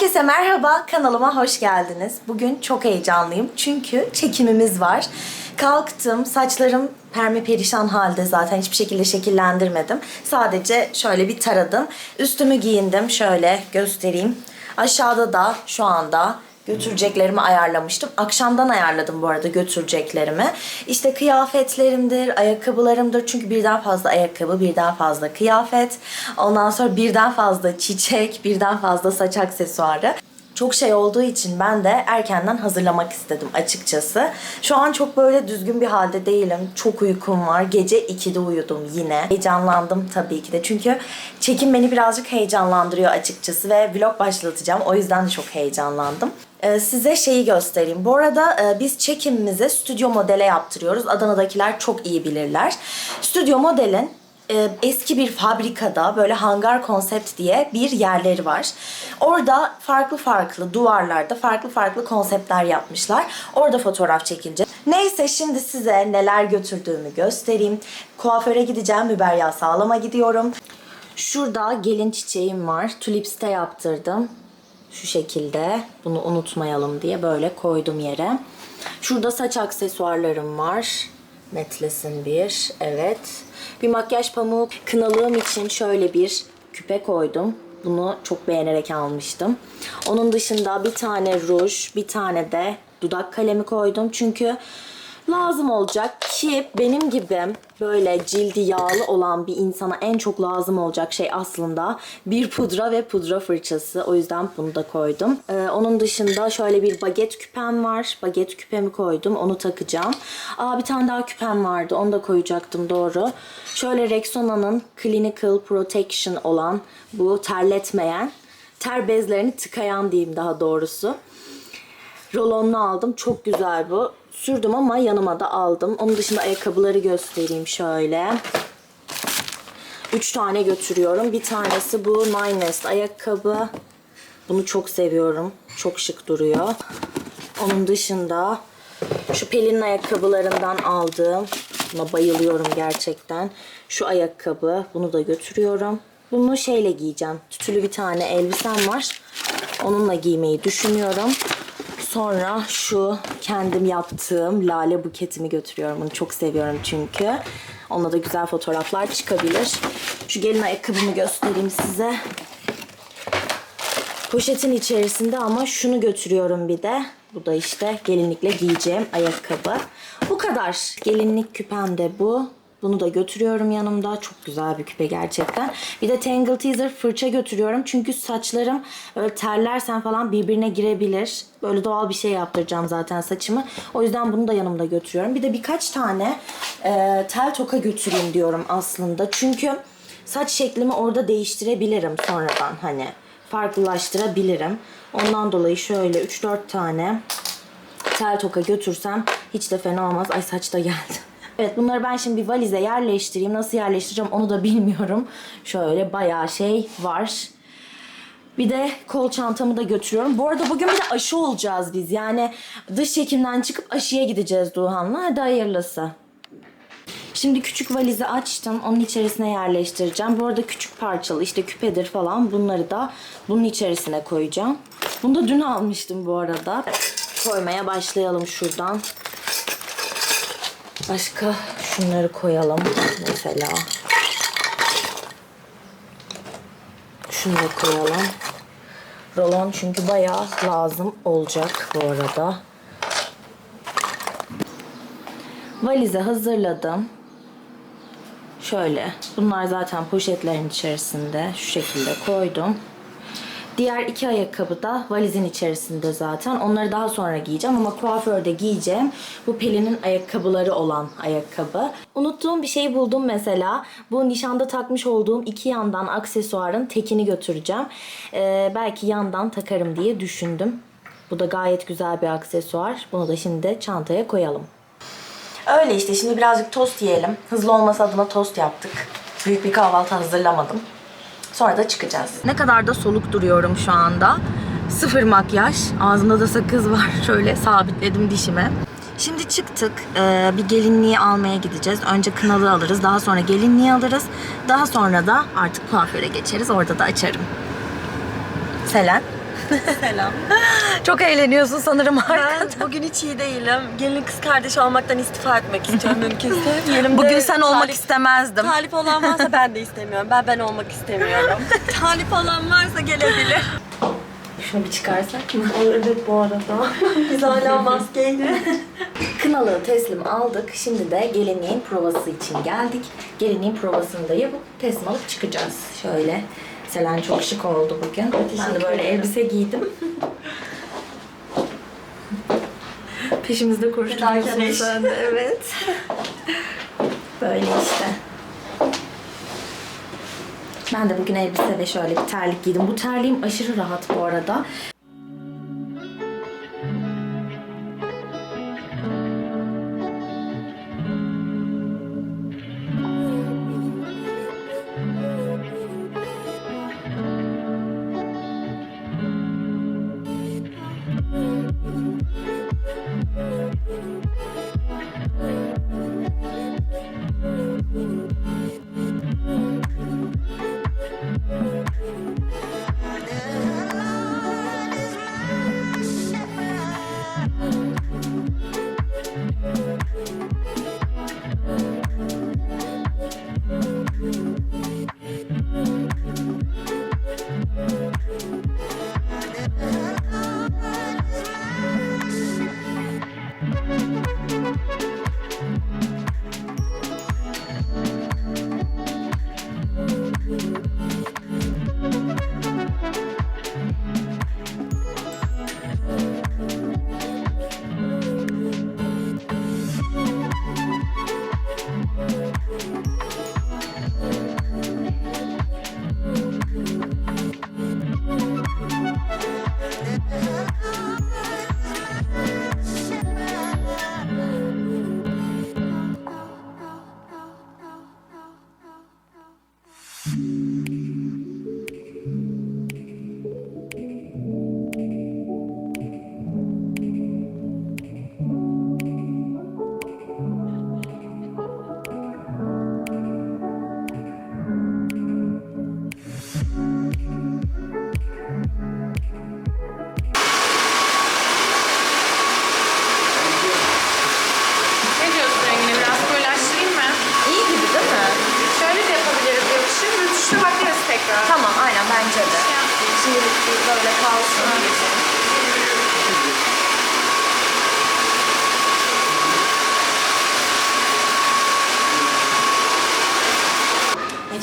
Herkese merhaba, kanalıma hoş geldiniz. Bugün çok heyecanlıyım çünkü çekimimiz var. Kalktım, saçlarım perme perişan halde zaten hiçbir şekilde şekillendirmedim. Sadece şöyle bir taradım. Üstümü giyindim, şöyle göstereyim. Aşağıda da şu anda götüreceklerimi ayarlamıştım. Akşamdan ayarladım bu arada götüreceklerimi. İşte kıyafetlerimdir, ayakkabılarımdır. Çünkü birden fazla ayakkabı, birden fazla kıyafet. Ondan sonra birden fazla çiçek, birden fazla saç aksesuarı. Çok şey olduğu için ben de erkenden hazırlamak istedim açıkçası. Şu an çok böyle düzgün bir halde değilim. Çok uykum var. Gece 2'de uyudum yine. Heyecanlandım tabii ki de. Çünkü çekim beni birazcık heyecanlandırıyor açıkçası ve vlog başlatacağım. O yüzden de çok heyecanlandım. Ee, size şeyi göstereyim. Bu arada e, biz çekimimizi stüdyo modele yaptırıyoruz. Adana'dakiler çok iyi bilirler. Stüdyo modelin e, eski bir fabrikada böyle hangar konsept diye bir yerleri var. Orada farklı farklı duvarlarda farklı farklı konseptler yapmışlar. Orada fotoğraf çekilecek. Neyse şimdi size neler götürdüğümü göstereyim. Kuaföre gideceğim. Müberya Sağlam'a gidiyorum. Şurada gelin çiçeğim var. Tulips'te yaptırdım. Şu şekilde. Bunu unutmayalım diye böyle koydum yere. Şurada saç aksesuarlarım var. Netlesin bir. Evet. Bir makyaj pamuğu kınalığım için şöyle bir küpe koydum. Bunu çok beğenerek almıştım. Onun dışında bir tane ruj, bir tane de dudak kalemi koydum. Çünkü lazım olacak ki benim gibi böyle cildi yağlı olan bir insana en çok lazım olacak şey aslında bir pudra ve pudra fırçası. O yüzden bunu da koydum. Ee, onun dışında şöyle bir baget küpem var. Baget küpemi koydum. Onu takacağım. Aa bir tane daha küpem vardı. Onu da koyacaktım doğru. Şöyle Rexona'nın Clinical Protection olan bu terletmeyen ter bezlerini tıkayan diyeyim daha doğrusu. Rolonlu aldım. Çok güzel bu. Sürdüm ama yanıma da aldım. Onun dışında ayakkabıları göstereyim şöyle. Üç tane götürüyorum. Bir tanesi bu Nine Nest ayakkabı. Bunu çok seviyorum. Çok şık duruyor. Onun dışında şu Pelin'in ayakkabılarından aldığım. Buna bayılıyorum gerçekten. Şu ayakkabı. Bunu da götürüyorum. Bunu şeyle giyeceğim. Tütülü bir tane elbisem var. Onunla giymeyi düşünüyorum. Sonra şu kendim yaptığım lale buketimi götürüyorum. Bunu çok seviyorum çünkü. Onunla da güzel fotoğraflar çıkabilir. Şu gelin ayakkabımı göstereyim size. Poşetin içerisinde ama şunu götürüyorum bir de. Bu da işte gelinlikle giyeceğim ayakkabı. Bu kadar. Gelinlik küpem de bu. Bunu da götürüyorum yanımda. Çok güzel bir küpe gerçekten. Bir de Tangle Teaser fırça götürüyorum. Çünkü saçlarım öyle terlersen falan birbirine girebilir. Böyle doğal bir şey yaptıracağım zaten saçımı. O yüzden bunu da yanımda götürüyorum. Bir de birkaç tane e, tel toka götüreyim diyorum aslında. Çünkü saç şeklimi orada değiştirebilirim sonradan hani farklılaştırabilirim. Ondan dolayı şöyle 3-4 tane tel toka götürsem hiç de fena olmaz. Ay saç da geldi. Evet bunları ben şimdi bir valize yerleştireyim. Nasıl yerleştireceğim onu da bilmiyorum. Şöyle bayağı şey var. Bir de kol çantamı da götürüyorum. Bu arada bugün bir de aşı olacağız biz. Yani dış çekimden çıkıp aşıya gideceğiz Duhan'la. Hadi hayırlısı. Şimdi küçük valizi açtım. Onun içerisine yerleştireceğim. Bu arada küçük parçalı işte küpedir falan bunları da bunun içerisine koyacağım. Bunu da dün almıştım bu arada. Koymaya başlayalım şuradan. Başka şunları koyalım mesela. Şunu da koyalım. Rolon çünkü bayağı lazım olacak bu arada. Valizi hazırladım. Şöyle. Bunlar zaten poşetlerin içerisinde. Şu şekilde koydum. Diğer iki ayakkabı da valizin içerisinde zaten. Onları daha sonra giyeceğim ama kuaförde giyeceğim. Bu Pelin'in ayakkabıları olan ayakkabı. Unuttuğum bir şey buldum mesela. Bu nişanda takmış olduğum iki yandan aksesuarın tekini götüreceğim. Ee, belki yandan takarım diye düşündüm. Bu da gayet güzel bir aksesuar. Bunu da şimdi çantaya koyalım. Öyle işte şimdi birazcık tost yiyelim. Hızlı olması adına tost yaptık. Büyük bir kahvaltı hazırlamadım. Sonra da çıkacağız. Ne kadar da soluk duruyorum şu anda. Sıfır makyaj. Ağzımda da sakız var. Şöyle sabitledim dişime. Şimdi çıktık. Ee, bir gelinliği almaya gideceğiz. Önce kınalı alırız. Daha sonra gelinliği alırız. Daha sonra da artık kuaföre geçeriz. Orada da açarım. Selen. Selam. Çok eğleniyorsun sanırım Ben bugün hiç iyi değilim. Gelin kız kardeşi olmaktan istifa etmek istiyorum mümkünse. Yerimde Bugün sen olmak talip- istemezdim. Talip olan varsa ben de istemiyorum. Ben ben olmak istemiyorum. talip olan varsa gelebilir. Şunu bir çıkarsak mı? Evet bu arada. Biz hala maskeyle. Kınalığı teslim aldık. Şimdi de gelinliğin provası için geldik. Gelinliğin provasını da yapıp teslim alıp çıkacağız. Şöyle. Selen çok şık oldu bugün. Ben de böyle elbise giydim. Peşimizde koşturuyorsun sen de. Evet. Böyle işte. Ben de bugün elbise ve şöyle bir terlik giydim. Bu terliğim aşırı rahat bu arada.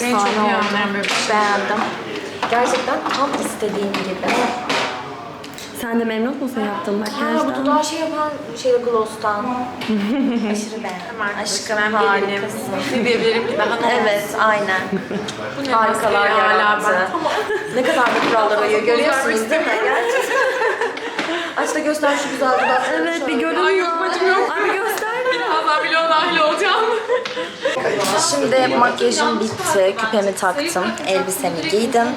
En çok Efsane oldu. Beğendim. Gerçekten tam istediğim gibi. Sen de memnun musun yaptığın Ha, bu makyajdan? dudağı şey yapan şey gloss'tan. Aşırı beğendim. Aşkım. Ne diyebilirim ki daha ne Evet, aynen. Bu ne Harikalar yarattı. ben- Ne kadar da kurallar uyuyor görüyorsunuz değil mi? Gerçekten. Aç da göster şu güzel dudaklarını. Evet bir görün Ay yok bacım yok. Ay bir göster. Birazdan milyon dahil olacağım. Şimdi makyajım bitti, küpemi taktım, elbisemi giydim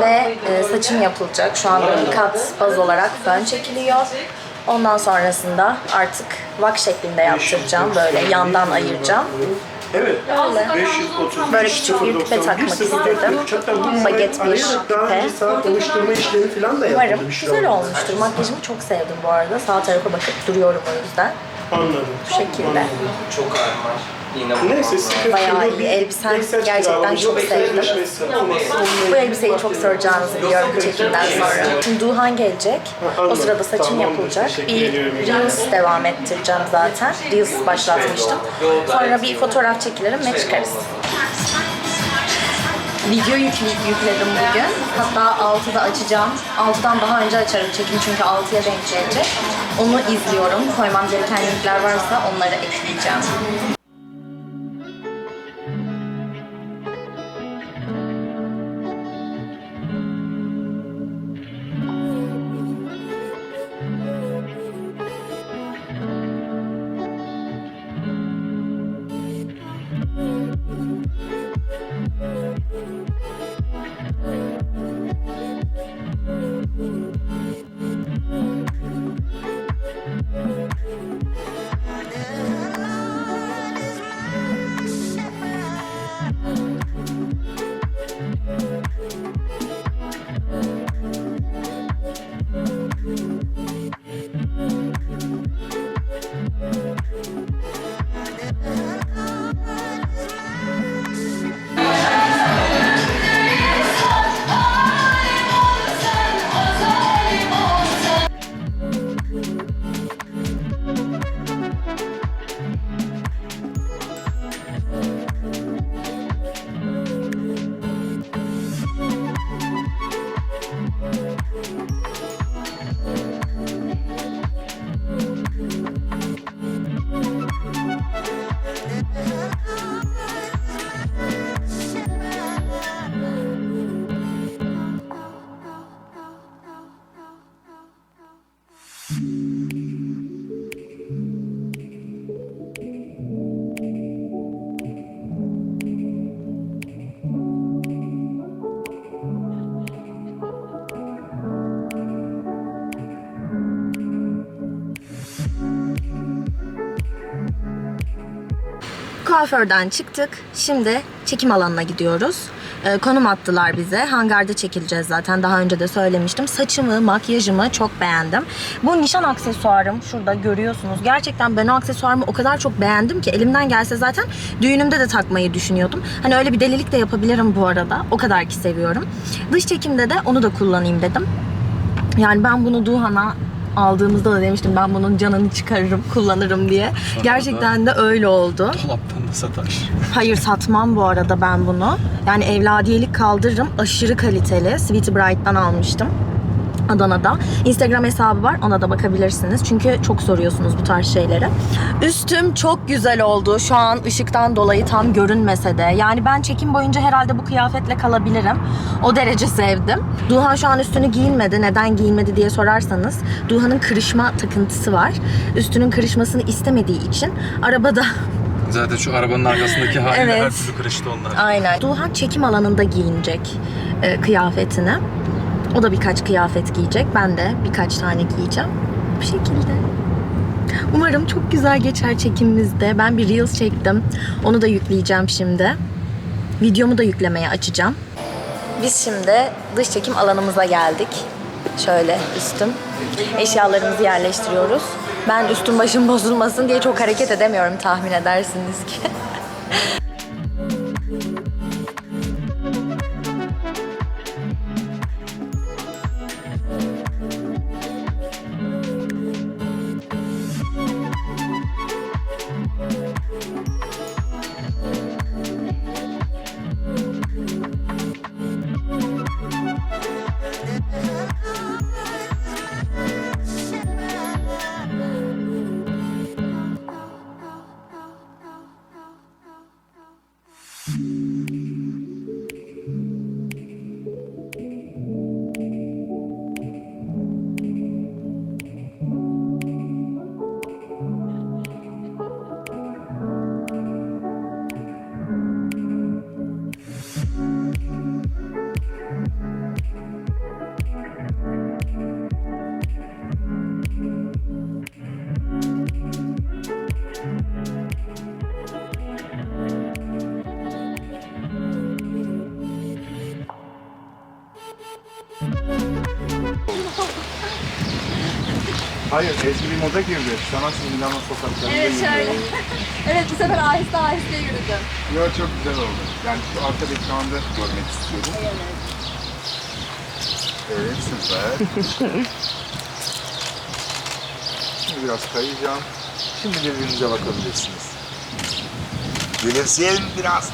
ve e, saçım yapılacak. Şu anda bir kat baz olarak fön çekiliyor. Ondan sonrasında artık vak şeklinde yaptıracağım, böyle yandan ayıracağım. Evet. Öyle. 530 Böyle küçük bir küpe takmak istedim. Baget bir küpe. saat alıştırma işlemi falan da Umarım yapıldı şey güzel olmuştur. Makyajımı çok sevdim bu arada. Sağ tarafa bakıp duruyorum o yüzden. Anladım. Bu şekilde. Çok ağır var. Yine Neyse sıkıntı Bayağı iyi. Elbisen gerçekten çok sevdim. Bu elbiseyi çok soracağınızı biliyorum bu çekimden sonra. Şimdi Duhan gelecek. O sırada saçım Tamamdır, yapılacak. Bir. Reels devam ettireceğim zaten. Reels başlatmıştım. Sonra bir fotoğraf çekilerim ve çıkarız. Video yükleyip yükledim bugün. Hatta 6'da açacağım. 6'dan daha önce açarım çekim çünkü 6'ya denk gelecek. Onu izliyorum. Koymam gereken linkler varsa onları ekleyeceğim. Kuaförden çıktık. Şimdi çekim alanına gidiyoruz. Ee, konum attılar bize. Hangarda çekileceğiz zaten. Daha önce de söylemiştim. Saçımı, makyajımı çok beğendim. Bu nişan aksesuarım şurada görüyorsunuz. Gerçekten ben o aksesuarımı o kadar çok beğendim ki elimden gelse zaten düğünümde de takmayı düşünüyordum. Hani öyle bir delilik de yapabilirim bu arada. O kadar ki seviyorum. Dış çekimde de onu da kullanayım dedim. Yani ben bunu Duhan'a aldığımızda da demiştim ben bunun canını çıkarırım, kullanırım diye. Gerçekten de öyle oldu. Dolaptan da satar. Hayır satmam bu arada ben bunu. Yani evladiyelik kaldırırım. Aşırı kaliteli. Sweetie Bright'tan almıştım. Adana'da. Instagram hesabı var. Ona da bakabilirsiniz. Çünkü çok soruyorsunuz bu tarz şeyleri. Üstüm çok güzel oldu. Şu an ışıktan dolayı tam görünmese de. Yani ben çekim boyunca herhalde bu kıyafetle kalabilirim. O derece sevdim. Duhan şu an üstünü giyinmedi. Neden giyinmedi diye sorarsanız. Duhan'ın kırışma takıntısı var. Üstünün kırışmasını istemediği için arabada Zaten şu arabanın arkasındaki haliyle Evet. her türlü kırıştı onlar. Aynen. Duhan çekim alanında giyinecek e, kıyafetini. O da birkaç kıyafet giyecek. Ben de birkaç tane giyeceğim. Bu şekilde. Umarım çok güzel geçer çekimimizde. Ben bir Reels çektim. Onu da yükleyeceğim şimdi. Videomu da yüklemeye açacağım. Biz şimdi dış çekim alanımıza geldik. Şöyle üstüm. Eşyalarımızı yerleştiriyoruz. Ben üstüm başım bozulmasın diye çok hareket edemiyorum tahmin edersiniz ki. Hayır, eski bir moda girdi. Sana şimdi Milano sokaklarında Evet yürüyor. şöyle. Evet bu sefer aheste aheste yürüdüm. Yo, çok güzel oldu. Yani şu arkadaki şu anda görmek istiyorum. Evet, süper. Şimdi biraz kayacağım. Şimdi birbirinize bakabilirsiniz. Gülümseyin biraz.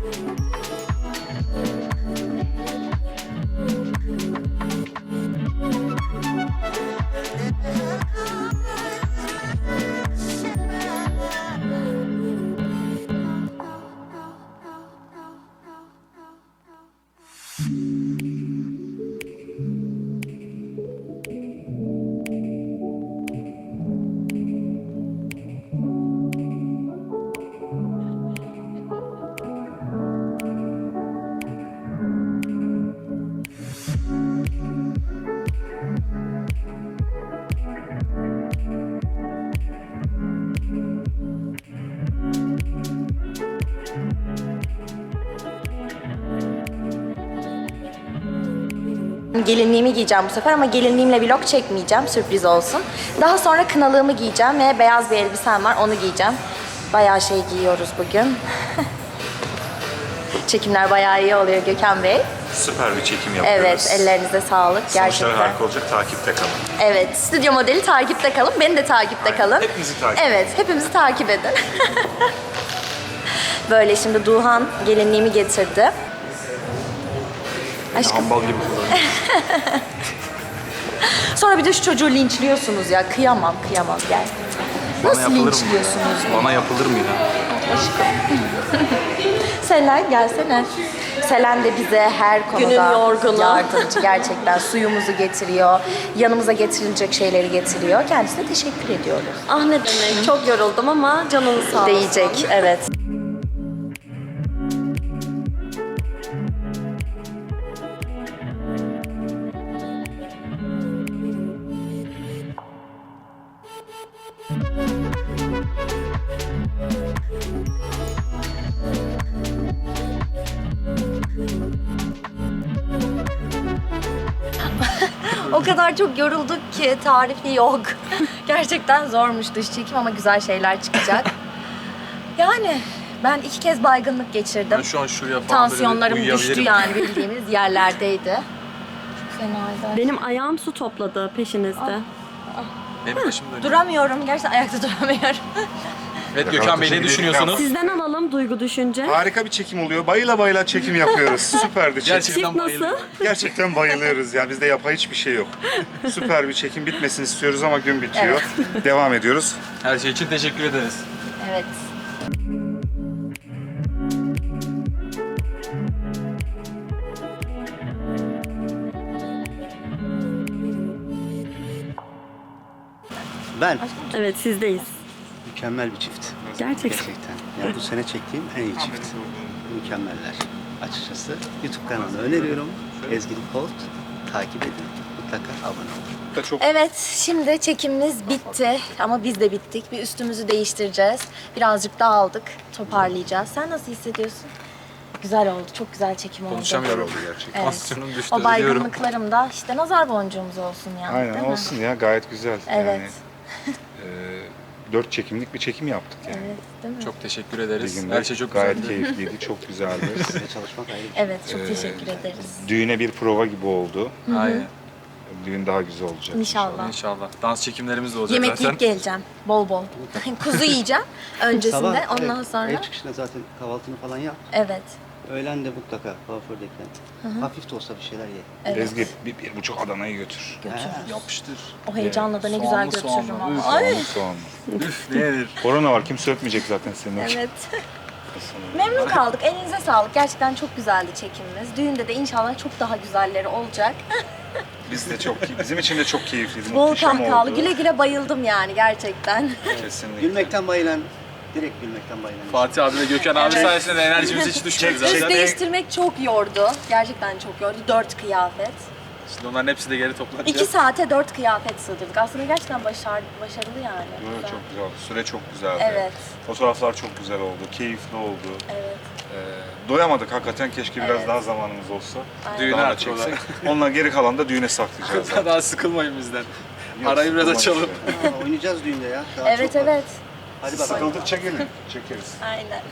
Bye. Gelinliğimi giyeceğim bu sefer ama gelinliğimle vlog çekmeyeceğim. Sürpriz olsun. Daha sonra kınalığımı giyeceğim ve beyaz bir elbisem var. Onu giyeceğim. Bayağı şey giyiyoruz bugün. Çekimler bayağı iyi oluyor Gökhan Bey. Süper bir çekim yapıyoruz. Evet, ellerinize sağlık gerçekten. Sonuçlar harika olacak. Takipte kalın. Evet, stüdyo modeli takipte kalın. Beni de takipte kalın. Hepimizi takip Evet, hepimizi takip edin. Böyle şimdi Duhan gelinliğimi getirdi. Aşkım. Hambal gibi. Sonra bir de şu çocuğu linçliyorsunuz ya. Kıyamam, kıyamam gel. Nasıl linçliyorsunuz? Bana yapılır mı ya? Aşkım. Selen gelsene. Selen de bize her konuda Günün yorgunu. yardımcı. Gerçekten suyumuzu getiriyor. Yanımıza getirilecek şeyleri getiriyor. Kendisine teşekkür ediyoruz. Ah ne demek. Çok yoruldum ama canını sağ olsun. Değecek, evet. O kadar çok yorulduk ki tarifi yok. Gerçekten zormuş dış çekim ama güzel şeyler çıkacak. yani ben iki kez baygınlık geçirdim. Ben şu an şuraya falan Tansiyonlarım böyle düştü uyuyabilirim. yani bildiğimiz yerlerdeydi. Çok fenaydı. Benim ayağım su topladı peşinizde. Benim başım dönüyor. Duramıyorum. Gerçekten ayakta duramıyorum. Evet Gökhan Bey ne düşünüyorsunuz? Sizden alalım duygu düşünce. Harika bir çekim oluyor. Bayıla bayıla çekim yapıyoruz. Süperdi çekim. Gerçekten Çift nasıl? Gerçekten bayılıyoruz. Yani bizde yapay hiçbir şey yok. Süper bir çekim bitmesini istiyoruz ama gün bitiyor. Devam ediyoruz. Her şey için teşekkür ederiz. Evet. Ben Evet sizdeyiz. Mükemmel bir çift. Gerçekten. Gerçekten. Yani bu sene çektiğim en iyi çift. Mükemmeller. Açıkçası YouTube kanalını öneriyorum. Ezgi Kolt. Takip edin. Mutlaka abone olun. Evet, şimdi çekimimiz bitti ama biz de bittik. Bir üstümüzü değiştireceğiz. Birazcık dağıldık, toparlayacağız. Sen nasıl hissediyorsun? Güzel oldu, çok güzel çekim oldu. Konuşamıyorum. oldu gerçekten. Evet. Tansiyonum düştü. O ölüyorum. baygınlıklarım da işte nazar boncuğumuz olsun yani. Aynen değil mi? olsun ya gayet güzel. Evet. Yani, e, dört çekimlik bir çekim yaptık yani. Evet, değil mi? Çok teşekkür ederiz. günde Her şey çok gayet güzeldi. keyifliydi, çok güzeldi. Size çalışmak ayrı bir şey. Evet, çok teşekkür ederiz. Düğüne bir prova gibi oldu. Aynen. Düğün daha güzel olacak. İnşallah. İnşallah. Dans çekimlerimiz de olacak Yemek zaten. yiyip geleceğim, bol bol. Kuzu yiyeceğim öncesinde, Sabah, ondan evet, sonra. Ev çıkışında zaten kahvaltını falan yap. Evet. Öğlen de mutlaka kuafördeyken hafif de olsa bir şeyler ye. Evet. Ezgi bir, bir buçuk Adana'yı götür. Götür. Yapıştır. O heyecanla da ne güzel Soğanlı götürürüm soğanlı. ama. Ay. Soğanlı soğanlı. Üf ne yenir? Korona var kimse öpmeyecek zaten seni. Evet. Memnun kaldık. Elinize sağlık. Gerçekten çok güzeldi çekimimiz. Düğünde de inşallah çok daha güzelleri olacak. Biz de çok bizim için de çok keyifliydi. Bol muhteşem kahkahalı. oldu. Güle güle bayıldım yani gerçekten. Kesinlikle. Gülmekten bayılan, direkt gülmekten bayılan. Fatih abi ve Gökhan abi sayesinde de enerjimiz hiç düşmedi Çek, Üst zaten. değiştirmek çok yordu. Gerçekten çok yordu. Dört kıyafet. Şimdi onların hepsi de geri toplanacak. İki saate dört kıyafet sığdırdık. Aslında gerçekten başar, başarılı yani. Güzel. çok güzel oldu. Süre çok güzeldi. Evet. Fotoğraflar çok güzel oldu. Keyifli oldu. Evet. Ee, doyamadık hakikaten. Keşke biraz Evet. daha zamanımız olsa. Düğüne Daha da atıyorlar. çeksek. Onunla geri kalan da düğüne saklayacağız. zaten. Daha sıkılmayın bizden. Yok, Arayı biraz sıkılmak açalım. Aa, oynayacağız düğünde ya. Daha Evet çok var. evet. Hadi bakalım. Sıkıldıkça gelin. Çekeriz. Aynen.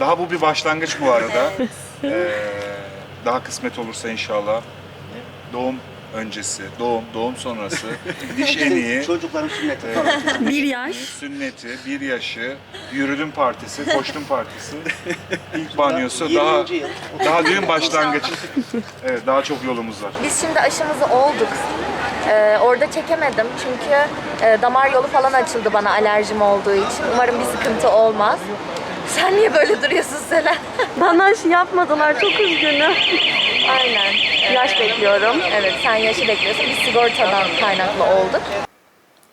Daha bu bir başlangıç bu arada. Evet. Ee, daha kısmet olursa inşallah. Doğum öncesi, doğum, doğum sonrası, diş en iyi, Çocukların sünneti falan. Bir yaş. sünneti, bir yaşı, yürüdüm partisi, koştum partisi, ilk banyosu, daha 20. yıl. daha düğün başlangıç. Evet, daha çok yolumuz var. Biz şimdi aşımızı olduk. Ee, orada çekemedim çünkü e, damar yolu falan açıldı bana alerjim olduğu için. Umarım bir sıkıntı olmaz. Sen niye böyle duruyorsun Selen? Bana aşı yapmadılar çok üzgünüm. Aynen. Yaş bekliyorum. Evet sen yaşı bekliyorsun. Biz sigortadan kaynaklı olduk.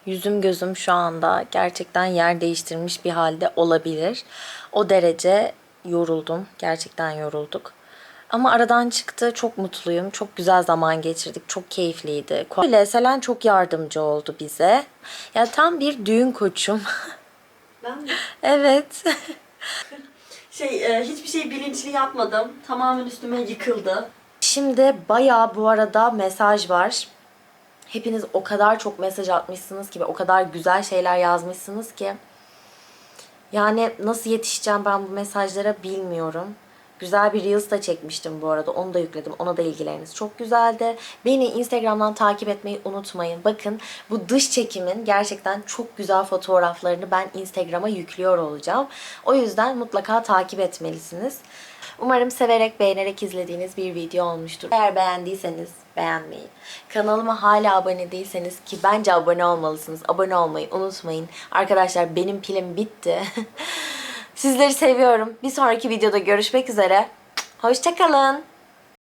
Yüzüm gözüm şu anda gerçekten yer değiştirmiş bir halde olabilir. O derece yoruldum. Gerçekten yorulduk. Ama aradan çıktı. Çok mutluyum. Çok güzel zaman geçirdik. Çok keyifliydi. Öyle Selen çok yardımcı oldu bize. Ya tam bir düğün koçum. Ben mi? evet. Şey e, hiçbir şey bilinçli yapmadım. Tamamen üstüme yıkıldı. Şimdi bayağı bu arada mesaj var. Hepiniz o kadar çok mesaj atmışsınız ki ve o kadar güzel şeyler yazmışsınız ki. Yani nasıl yetişeceğim ben bu mesajlara bilmiyorum. Güzel bir Reels da çekmiştim bu arada. Onu da yükledim. Ona da ilgileriniz çok güzeldi. Beni Instagram'dan takip etmeyi unutmayın. Bakın bu dış çekimin gerçekten çok güzel fotoğraflarını ben Instagram'a yüklüyor olacağım. O yüzden mutlaka takip etmelisiniz. Umarım severek, beğenerek izlediğiniz bir video olmuştur. Eğer beğendiyseniz beğenmeyi, kanalıma hala abone değilseniz ki bence abone olmalısınız. Abone olmayı unutmayın. Arkadaşlar benim pilim bitti. Sizleri seviyorum. Bir sonraki videoda görüşmek üzere. Hoşçakalın.